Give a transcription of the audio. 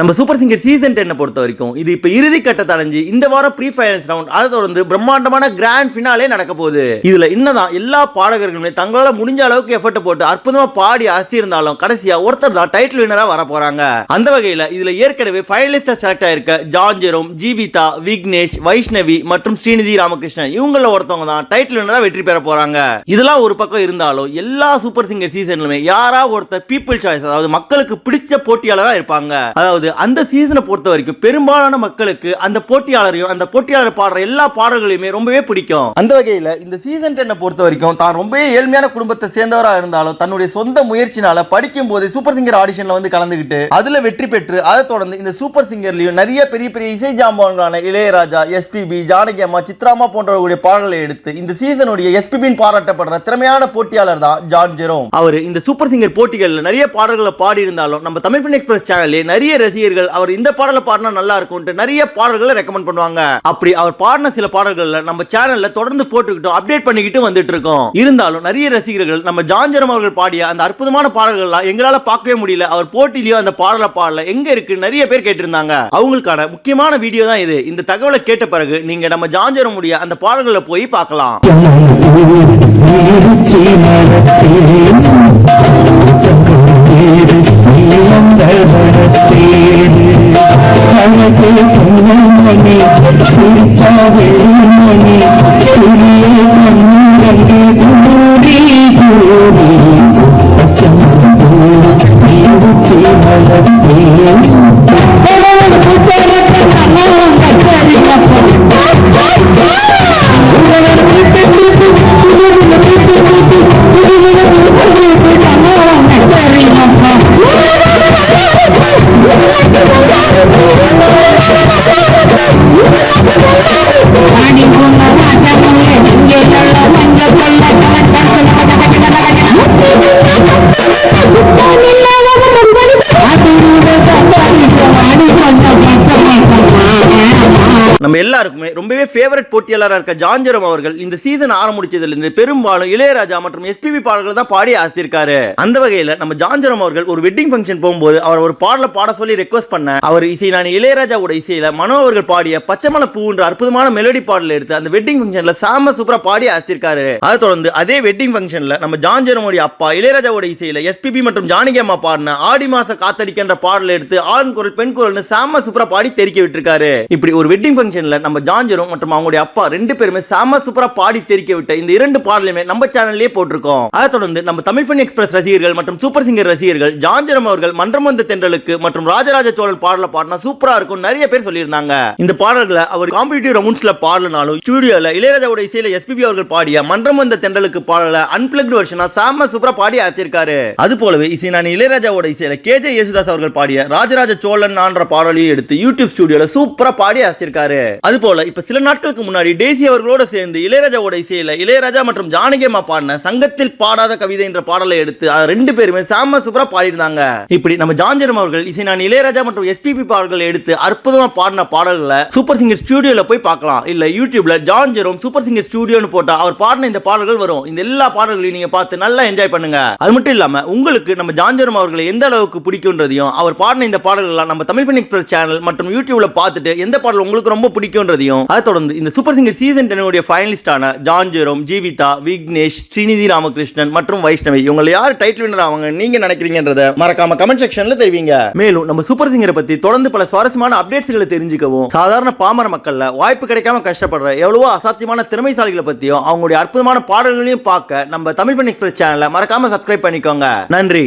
நம்ம super singer season டென்னை பொறுத்த வரைக்கும் இது இப்போ இறுதி கட்டத்தை அடைஞ்சு இந்த வாரம் ப்ரீ ஃபைனல்ஸ் ரவுண்ட் அதை தொடர்ந்து பிரம்மாண்டமான கிராண்ட் ஃபினாலே நடக்க போகுது. இதுல என்னதான் எல்லா பாடகர்களுமே தங்களால முடிஞ்ச அளவுக்கு எஃபர்ட் போட்டு அற்புதமா பாடி அசி இருந்தாலும் கடைசியா ஒருத்தர் தான் டைட்டில் வினரா வர போறாங்க. அந்த வகையில இதுல ஏற்கனவே ஃபைனலிஸ்டா செலக்ட் ஆயிருக்க ஜான் ஜெரோம் ஜீவிதா விக்னேஷ் வைஷ்ணவி மற்றும் ஸ்ரீநிதி ராமகிருஷ்ணன் இவங்கள ஒருத்தவங்க தான் டைட்டில் வினரா வெற்றி பெற போறாங்க. இதெல்லாம் ஒரு பக்கம் இருந்தாலும் எல்லா சூப்பர் சிங்கர் சீசன்லுமே யாரா ஒருத்தர் பீப்புள் சாய்ஸ் அதாவது மக்களுக்கு பிடிச்ச போட்டியாளரா இருப்பாங்க. அதாவது அந்த சீசனை பொறுத்த வரைக்கும் பெரும்பாலான மக்களுக்கு அந்த போட்டியாளரையும் அந்த போட்டியாளர் பாடுற எல்லா பாடல்களையுமே ரொம்பவே பிடிக்கும். அந்த வகையில இந்த சீசன் டென்னை பொறுத்த வரைக்கும் தான் ரொம்பவே ஏழ்மையான குடும்பத்தை சேர்ந்தவரா இருந்தாலும் தன்னுடைய சொந்த முயற்சினால படிக்கும் போது சூப்பர் சிங்கர் ஆடிஷன்ல வந்து கலந்துக்கிட்டு அதுல வெற்றி பெற்று அதை தொடர்ந்து இந்த சூப்பர் சிங்கர்லயும் நிறைய பெரிய பெரிய இசை ஜாம்பவான்களான இளையராஜா எஸ்பிபி ஜானகி அம்மா சித்ராமா போன்றவர்களுடைய பாடல்களை எடுத்து இந்த சீசனுடைய எஸ்பிபின் பாராட்டப்படுற திறமையான போட்டியாளர் தான் ஜான் ஜெரோம். அவர் இந்த சூப்பர் சிங்கர் போட்டிகள்ல நிறைய பாடல்களை பாடி இருந்தாலும் நம்ம தமிழ் எக்ஸ்பிரஸ் சேனல்லே நிறைய ரசிகர்கள் அவர் இந்த பாடலை பாடினா நல்லா இருக்கும்ட்டு நிறைய பாடல்களை ரெக்கமெண்ட் பண்ணுவாங்க. அப்படி அவர் பாடின சில பாடல்கள்ல நம்ம சேனல்ல தொடர்ந்து போட்டுக்கிட்டோம் அப்டேட் பண்ணிக்கிட்டு வந்துட்டு இருக்கோம் இருந்தாலும் நிறைய ரசிகர்கள் நம்ம ஜான்ஜரம் அவர்கள் பாடிய அந்த அற்புதமான பாடல்கள்லாம் எங்களால பார்க்கவே முடியல. அவர் போட்டிலையோ அந்த பாடலை பாடல. எங்க இருக்கு? நிறைய பேர் கேட்டிருந்தாங்க. அவங்களுக்கான முக்கியமான வீடியோ தான் இது. இந்த தகவலை கேட்ட பிறகு நீங்க நம்ம ஜான்ஜரம் முடிய அந்த பாடல்களை போய் பார்க்கலாம். Thank you. நம்ம எல்லாருக்குமே ரொம்பவே ஃபேவரட் போட்டியாளராக இருக்க ஜான்ஜரம் அவர்கள் இந்த சீசன் ஆரம்பிச்சதுலேருந்து பெரும்பாலும் இளையராஜா மற்றும் எஸ்பிபி பாடல்கள் தான் பாடி ஆசித்திருக்காரு அந்த வகையில நம்ம ஜான்ஜரம் அவர்கள் ஒரு வெட்டிங் ஃபங்க்ஷன் போகும்போது அவர் ஒரு பாடல பாட சொல்லி ரெக்வஸ்ட் பண்ண அவர் இசை நான் இளையராஜாவோட இசையில மனோ அவர்கள் பாடிய பச்சைமலை பூன்ற அற்புதமான மெலடி பாடல் எடுத்து அந்த வெட்டிங் ஃபங்க்ஷன்ல சாம சூப்பரா பாடி ஆசித்திருக்காரு அதை தொடர்ந்து அதே வெட்டிங் ஃபங்க்ஷன்ல நம்ம ஜான்ஜரமோடைய அப்பா இளையராஜாவோட இசையில எஸ்பிபி மற்றும் ஜானகி அம்மா பாடின ஆடி மாச காத்தடிக்கின்ற பாடல் எடுத்து ஆண் குரல் பெண் குரல்னு சாம சூப்பரா பாடி தெரிக்க விட்டுருக்காரு. இப்படி ஒரு வெட்டிங் ஃபங்க்ஷன் ஃபங்க்ஷன்ல நம்ம ஜான்ஜரும் மற்றும் அவங்களுடைய அப்பா ரெண்டு பேருமே சாம சூப்பரா பாடி தெரிக்க விட்ட இந்த இரண்டு பாடலையுமே நம்ம சேனல்லேயே போட்டிருக்கோம். அதை தொடர்ந்து நம்ம தமிழ் ஃபன் எக்ஸ்பிரஸ் ரசிகர்கள் மற்றும் சூப்பர் சிங்கர் ரசிகர்கள் ஜான்ஜரம் அவர்கள் மன்றம் வந்த தென்றலுக்கு மற்றும் ராஜராஜ சோழன் பாடல பாடினா சூப்பரா இருக்கும் நிறைய பேர் சொல்லியிருந்தாங்க. இந்த பாடல்களை அவர் காம்படிட்டிவ் ரவுண்ட்ஸில் பாடலனாலும் ஸ்டுடியோல இளையராஜாவோட இசையில எஸ்பிபி அவர்கள் பாடிய மன்றம் வந்த தென்றலுக்கு பாடல அன்பிளக்டு வருஷனா சாம சூப்பரா பாடி ஆத்திருக்காரு. அது போலவே இசை நான் இளையராஜாவோட இசையில கேஜே யேசுதாஸ் அவர்கள் பாடிய ராஜராஜ சோழன் ஆன்ற பாடலையும் எடுத்து யூடியூப் ஸ்டுடியோல சூப்பரா பாடி ஆசிருக்காரு அது போல இப்ப சில நாட்களுக்கு முன்னாடி டேசி அவர்களோட சேர்ந்து இளையராஜாவோட இசையில இளையராஜா மற்றும் ஜானகி அம்மா பாடின சங்கத்தில் பாடாத கவிதை என்ற பாடலை எடுத்து அதை ரெண்டு பேருமே சாம சூப்பரா பாடியிருந்தாங்க. இப்படி நம்ம ஜான்ஜரம் அவர்கள் இசை நான் இளையராஜா மற்றும் எஸ்பிபி பாடல்களை எடுத்து அற்புதமா பாடின பாடல்களை சூப்பர் சிங்கர் ஸ்டுடியோல போய் பார்க்கலாம். இல்ல யூடியூப்ல ஜான் ஜெரோம் சூப்பர் சிங்கர் ஸ்டுடியோன்னு போட்டா அவர் பாடின இந்த பாடல்கள் வரும். இந்த எல்லா பாடல்களையும் நீங்க பார்த்து நல்லா என்ஜாய் பண்ணுங்க. அது மட்டும் இல்லாம உங்களுக்கு நம்ம ஜான்ஜரம் அவர்களை எந்த அளவுக்கு பிடிக்கும்ன்றதையும் அவர் பாடின இந்த பாடல்கள்லாம் நம்ம தமிழ் ஃபன் எக்ஸ்பிரஸ் சேனல் மற்றும் யூடியூப்ல பார்த்துட்டு எந்த பாடல் உங்களுக்கு ரொம்ப பிடிக்கும்ன்றதையும் அதை தொடர்ந்து இந்த சூப்பர் சிங்கர் சீசன் டென்னுடைய ஃபைனலிஸ்டான ஜான் ஜெரோம் ஜீவிதா விக்னேஷ் ஸ்ரீநிதி ராமகிருஷ்ணன் மற்றும் வைஷ்ணவி இவங்களை யார் டைட்டில் வின்னர் ஆவாங்க நீங்க நினைக்கிறீங்கன்றத மறக்காம கமெண்ட் செக்ஷன்ல தெரிவிங்க. மேலும் நம்ம சூப்பர் சிங்கரை பத்தி தொடர்ந்து பல சுவாரஸ்யமான அப்டேட்ஸ்களை தெரிஞ்சுக்கவும் சாதாரண பாமர மக்கள்ல வாய்ப்பு கிடைக்காம கஷ்டப்படுற எவ்வளவோ அசாத்தியமான திறமைசாலிகளை பத்தியும் அவங்களுடைய அற்புதமான பாடல்களையும் பார்க்க நம்ம தமிழ் ஃபன் எக்ஸ்பிரஸ் சேனலை மறக்காம சப்ஸ்கிரைப் பண்ணிக்கோங்க. நன்றி.